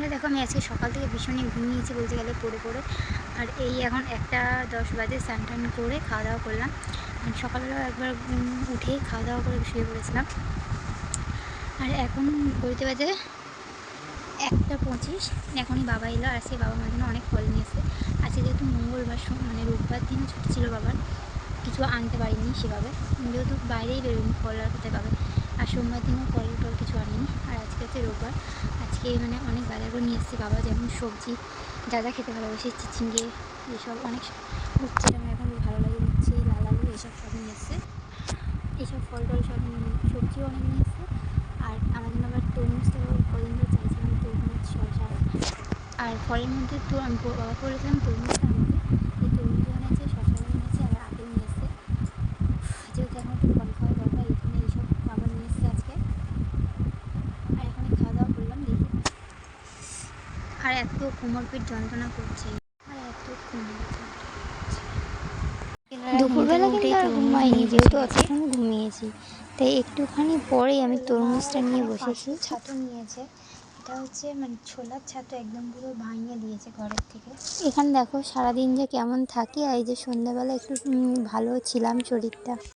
বন্ধুরা দেখো আমি আজকে সকাল থেকে ভীষণই ঘুমিয়েছি বলতে গেলে পড়ে পড়ে। আর এই এখন একটা দশ বাজে স্নান টান করে খাওয়া দাওয়া করলাম। সকালবেলা একবার উঠে খাওয়া দাওয়া করে শুয়ে পড়েছিলাম। আর এখন বলতে বাজে একটা পঁচিশ। এখনই বাবা এলো আর আজকে বাবা আমার জন্য অনেক ফল নিয়ে এসে আজকে যেহেতু মঙ্গলবার মানে রোববার দিন ছুটি ছিল বাবার, কিছু আনতে পারিনি সেভাবে। যেহেতু বাইরেই বেরোয়নি, ফল আর কোথায় পাবে? আর সোমবার দিনও ফল টল কিছু আনিনি। আজকে হচ্ছে রোববার। আজকে মানে অনেক বাজার করে নিয়ে এসেছে বাবা যেমন সবজি, যা যা খেতে ভালোবাসে, চিচিঙ্গে এইসব অনেক উচ্ছে আমার এখন ভালো লাগে উচ্ছে লাল আলু এইসব সব নিয়ে এসেছে। এইসব ফল টল সব সবজিও অনেক নিয়ে এসেছে। আর আমার জন্য আবার তরমুজটা কদিন ধরে চাইছিলাম, তরমুজ, শসা। আর ফলের মধ্যে তো আমি ব- বাবাকে বলেছিলাম তরমুজটা আনতে। এই তরমুজ এনেছে শসা এনেছে, আর আপেল নিয়ে এসেছে। যেহেতু এখন একটু ফল খাওয়া দরকার এই জন্য এইসব বাবা নিয়ে এসেছে আজকে আর এখন এই খাওয়া দাওয়া করলাম দেখি আর এত কোমর পিঠ যন্ত্রণা করছে। আর এত কোমর দুপুরবেলা কিন্তু আর ঘুমাইনি যেহেতু অতক্ষণ ঘুমিয়েছি। তাই একটুখানি পরেই আমি তরমুজটা নিয়ে বসেছি। ছাতু নিয়েছে। এটা হচ্ছে মানে ছোলার ছাতু একদম পুরো ভাঙিয়ে দিয়েছে ঘরের থেকে। এখানে দেখো সারাদিন যে কেমন থাকি আর এই যে সন্ধ্যাবেলা একটু ভালো ছিলাম শরীরটা।